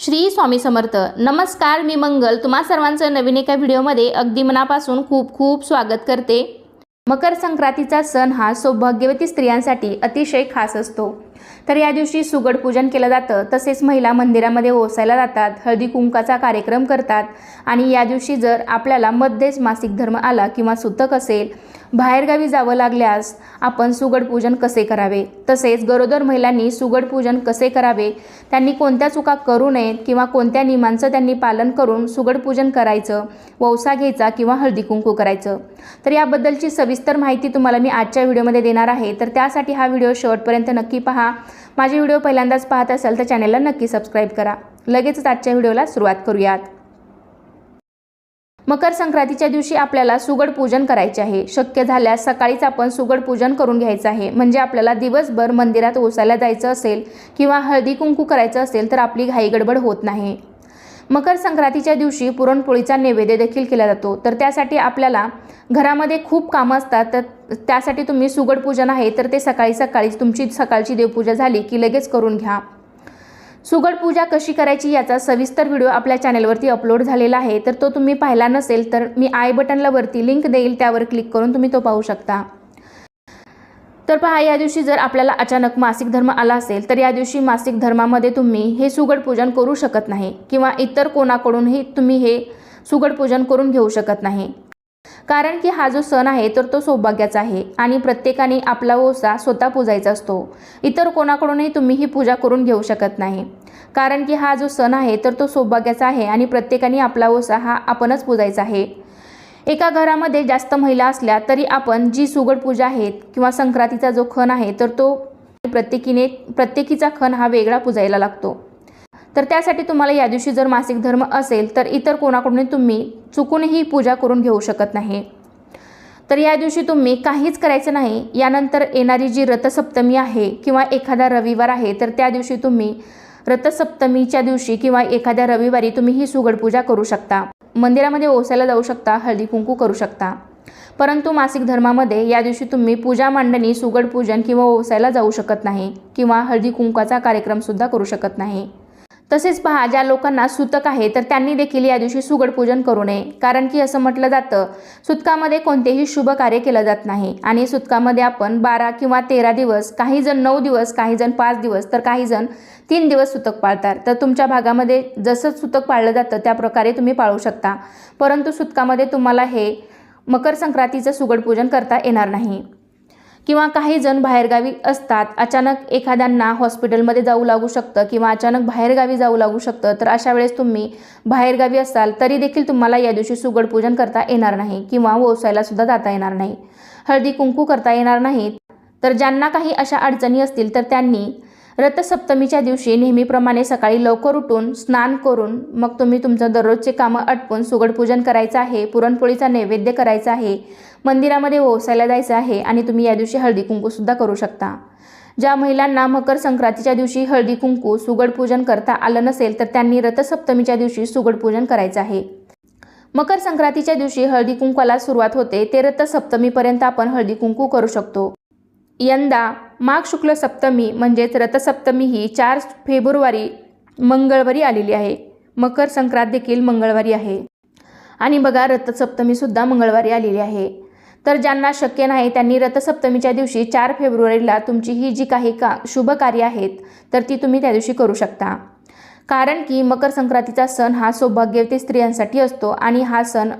श्री स्वामी समर्थ. नमस्कार मी मंगल. तुम्हा सर्वांचं नवीन एका व्हिडिओमध्ये अगदी मनापासून खूप खूप स्वागत करते. मकर संक्रांतीचा सण हा सौभाग्यवती स्त्रियांसाठी अतिशय खास असतो. तर या दिवशी सुगड पूजन केलं जातं. तसेच महिला मंदिरामध्ये ओसायला जातात हळदी कुंकाचा कार्यक्रम करतात आणि या दिवशी जर आपल्याला मध्येच मासिक धर्म आला किंवा सुतक असेल बाहेरगावी जावं लागल्यास आपण सुगड पूजन कसे करावे? तसेच गरोदर महिलांनी सुगड पूजन कसे करावे? त्यांनी कोणत्या चुका करू नयेत किंवा कोणत्या नियमांचं त्यांनी पालन करून सुगड पूजन करायचं? वौसा घ्यायचा किंवा हळदी कुंकू करायचं? तर याबद्दलची सविस्तर माहिती तुम्हाला मी आजच्या व्हिडिओमध्ये देणार आहे. तर त्यासाठी हा व्हिडिओ शेवटपर्यंत नक्की पहा. माझे व्हिडिओ पहिल्यांदाच पाहत असाल तर चॅनलला नक्की सबस्क्राईब करा. लगेचच आजच्या व्हिडिओला सुरुवात करूयात. मकर संक्रांतीच्या दिवशी आपल्याला सुगड पूजन करायचे आहे. शक्य झाल्यास सकाळीच आपण सुगड पूजन करून घ्यायचं आहे. म्हणजे आपल्याला दिवसभर मंदिरात ओसायला जायचं असेल किंवा हळदी कुंकू करायचं असेल तर आपली घाई गडबड होत नाही. मकर संक्रांतीच्या दिवशी पुरणपोळीचा नैवेद्य देखील केला जातो. तर त्यासाठी आपल्याला घरामध्ये खूप कामं असतात. तर त्यासाठी तुम्ही सुगड पूजन आहे तर ते सकाळी सकाळीच तुमची सकाळची देवपूजा झाली की लगेच करून घ्या. सुगड पूजा कशी करायची याचा सविस्तर व्हिडिओ आपल्या चॅनलवरती अपलोड झालेला आहे. तर तो तुम्ही पाहिला नसेल तर मी आय बटनला वरती लिंक देईल त्यावर क्लिक करून तुम्ही तो पाहू शकता. तर पहा या दिवशी जर आपल्याला अचानक मासिक धर्म आला असेल तर या दिवशी मासिक धर्मामध्ये तुम्ही हे सुगड पूजन करू शकत नाही किंवा इतर कोणाकडूनही तुम्ही हे सुगड पूजन करून घेऊ शकत नाही. कारण की हा जो सण आहे तर तो सौभाग्याचा आहे आणि प्रत्येकाने आपला ओसा स्वतः पूजायचा असतो. इतर कोणाकडूनही तुम्ही ही पूजा करून घेऊ शकत नाही. कारण की हा जो सण आहे तर तो सौभाग्याचा आहे आणि प्रत्येकाने आपला ओसा हा आपणच पूजायचा आहे. एका घरामध्ये जास्त महिला असल्या तरी आपण जी सुगड पूजा आहे किंवा संक्रांतीचा जो खण आहे तर तो प्रत्येकीने प्रत्येकीचा खण हा वेगळा पूजायला लागतो. तर त्यासाठी तुम्हाला या दिवशी जर मासिक धर्म असेल तर इतर कोणाकडून तुम्ही चुकूनही पूजा करून घेऊ शकत नाही. तर या दिवशी तुम्ही काहीच करायचं नाही यानंतर येणारी जी रथसप्तमी आहे किंवा एखादा रविवार आहे तर त्या दिवशी तुम्ही रथसप्तमीच्या दिवशी किंवा एखाद्या रविवारी तुम्ही ही सुगड पूजा करू शकता. मंदिरामध्ये ओसायला जाऊ शकता हळदी कुंकू करू शकता. परंतु मासिक धर्मामध्ये या दिवशी तुम्ही पूजा मांडणी सुगड पूजन किंवा ओसायला जाऊ शकत नाही किंवा हळदी कुंकाचा कार्यक्रमसुद्धा करू शकत नाही. तसेच पहा ज्या लोकांना सुतक आहे तर त्यांनी देखील या दिवशी सुगड पूजन करू नये. कारण की असं म्हटलं जातं सुतकामध्ये कोणतेही शुभ कार्य केलं जात नाही. आणि सुतकामध्ये आपण बारा किंवा तेरा दिवस काही जण नऊ दिवस काही जण पाच दिवस तर काही जण तीन दिवस सुतक पाळतात. तर तुमच्या भागामध्ये जसं सुतक पाळलं जातं त्या प्रकारे तुम्ही पाळू शकता. परंतु सुतकामध्ये तुम्हाला हे मकर संक्रांतीचं सुगड पूजन करता येणार नाही. किंवा काही जण बाहेरगावी असतात अचानक एखाद्यांना हॉस्पिटलमध्ये जाऊ लागू शकतं किंवा अचानक बाहेरगावी जाऊ लागू शकतं तर अशा वेळेस तुम्ही बाहेरगावी असाल तरी देखील तुम्हाला या दिवशी सुगड पूजन करता येणार नाही किंवा वसायला सुद्धा जाता येणार नाही. हळदी कुंकू करता येणार नाही तर ज्यांना काही अशा अडचणी असतील तर त्यांनी रथसप्तमीच्या दिवशी नेहमीप्रमाणे सकाळी लवकर उठून स्नान करून मग तुम्ही तुमचं दररोजचे कामं आटपून सुगडपूजन करायचं आहे पुरणपोळीचा नैवेद्य करायचा आहे मंदिरामध्ये ओसायला जायचं आहे आणि तुम्ही या दिवशी हळदी कुंकूसुद्धा करू शकता. ज्या महिलांना मकर संक्रांतीच्या दिवशी हळदी कुंकू सुगड पूजन करता आलं नसेल तर त्यांनी रथसप्तमीच्या दिवशी सुगड पूजन करायचं आहे. मकर संक्रांतीच्या दिवशी हळदी कुंकूला सुरुवात होते ते रथसप्तमीपर्यंत आपण हळदी कुंकू करू शकतो. यंदा माघ शुक्ल सप्तमी म्हणजेच रथसप्तमी ही चार फेब्रुवारी मंगळवारी आलेली आहे. मकर संक्रांत देखील मंगळवारी आहे. आणि बघा रथसप्तमीसुद्धा मंगळवारी आलेली आहे. तर ज्यांना शक्य नाही त्यांनी रथसप्तमीच्या दिवशी चार फेब्रुवारीला तुमची ही जी काही का शुभ कार्य आहेत तर ती तुम्ही त्या दिवशी करू शकता. कारण की मकर संक्रांतीचा सण हा सौभाग्यवती स्त्रियांसाठी असतो आणि हा सण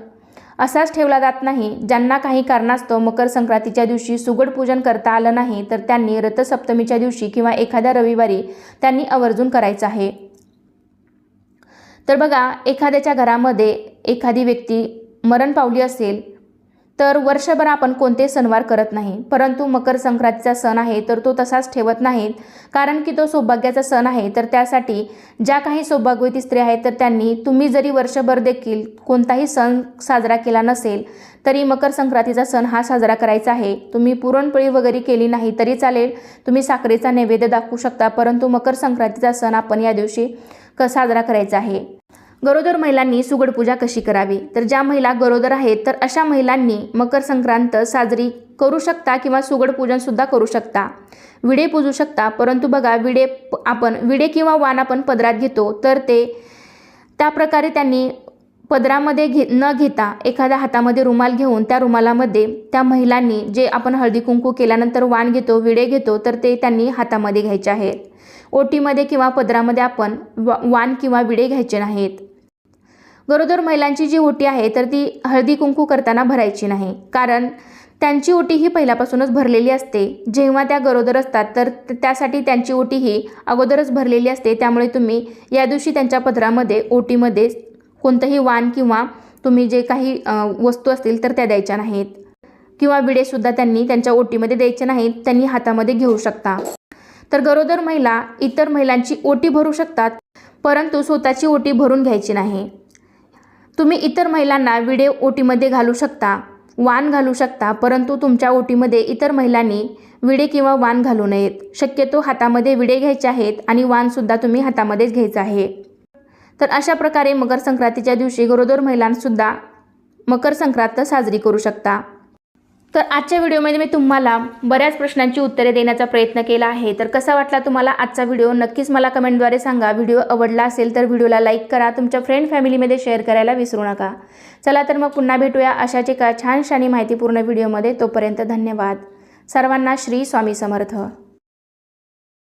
असाच ठेवला जात नाही. ज्यांना काही कारणास्तव मकर संक्रांतीच्या दिवशी सुगड पूजन करता आलं नाही तर त्यांनी रथसप्तमीच्या दिवशी किंवा एखाद्या रविवारी त्यांनी आवर्जून करायचं आहे. तर बघा एखाद्याच्या घरामध्ये एखादी व्यक्ती मरण पावली असेल तर वर्षभर आपण कोणते सणवार करत नाही परंतु मकर संक्रांतीचा सण आहे तर तो तसाच ठेवत नाहीत. कारण की तो सौभाग्याचा सण आहे तर त्यासाठी ज्या काही सौभाग्यवती स्त्री आहेत तर त्यांनी तुम्ही जरी वर्षभर देखील कोणताही सण साजरा केला नसेल तरी मकर संक्रांतीचा सण हा साजरा करायचा आहे. तुम्ही पुरणपोळी वगैरे केली नाही तरी चालेल. तुम्ही साखरेचा नैवेद्य दाखवू शकता परंतु मकर संक्रांतीचा सण आपण या दिवशी क साजरा करायचा आहे. गरोदर महिलांनी सुगड पूजा कशी करावी? तर ज्या महिला गरोदर आहेत तर अशा महिलांनी मकर संक्रांत साजरी करू शकता किंवा सुगड पूजनसुद्धा करू शकता. विडे पूजू शकता परंतु बघा विडे प- आपण विडे किंवा वाण आपण पदरात घेतो तर ते त्या प्रकारे त्यांनी पदरामध्ये घे न घेता एखाद्या हातामध्ये रुमाल घेऊन त्या रुमालामध्ये त्या महिलांनी जे आपण हळदी कुंकू केल्यानंतर वाण घेतो विडे घेतो तर ते त्यांनी हातामध्ये घ्यायचे आहेत. ओटीमध्ये किंवा पदरामध्ये आपण वा वाण किंवा विडे घ्यायचे नाहीत. गरोदर महिलांची जी ओटी आहे तर ती हळदी कुंकू करताना भरायची नाही. कारण त्यांची ओटी ही पहिल्यापासूनच भरलेली असते. जेव्हा त्या गरोदर असतात तर त्यासाठी त्यांची ओटी ही अगोदरच भरलेली असते. त्यामुळे तुम्ही या दिवशी त्यांच्या पदरामध्ये ओटीमध्ये कोणतंही वाण किंवा तुम्ही जे काही वस्तू असतील तर त्या द्यायच्या नाहीत. किंवा विडेसुद्धा त्यांनी त्यांच्या ओटीमध्ये द्यायचे नाहीत. त्यांनी हातामध्ये घेऊ शकता. तर गरोदर महिला इतर महिलांची ओटी भरू शकतात परंतु स्वतःची ओटी भरून घ्यायची नाही. तुम्ही इतर महिलांना विडे ओटीमध्ये घालू शकता वाण घालू शकता परंतु तुमच्या ओटीमध्ये इतर महिलांनी विडे किंवा वाण घालू नयेत. शक्यतो हातामध्ये विडे घ्यायचे आहेत आणि वाणसुद्धा तुम्ही हातामध्येच घ्यायचं आहे. तर अशा प्रकारे मकर संक्रांतीच्या दिवशी गरोदर महिलांसुद्धा मकर संक्रांत साजरी करू शकता. तर आजच्या व्हिडिओमध्ये मी तुम्हाला बऱ्याच प्रश्नांची उत्तरे देण्याचा प्रयत्न केला आहे. तर कसा वाटला तुम्हाला आजचा व्हिडिओ? नक्कीच मला कमेंटद्वारे सांगा. व्हिडिओ आवडला असेल तर व्हिडिओला लाईक करा. तुमच्या फ्रेंड फॅमिलीमध्ये शेअर करायला विसरू नका. चला तर मग पुन्हा भेटूया अशाच एका छानशानी माहितीपूर्ण व्हिडिओमध्ये. तोपर्यंत धन्यवाद. सर्वांना श्री स्वामी समर्थ.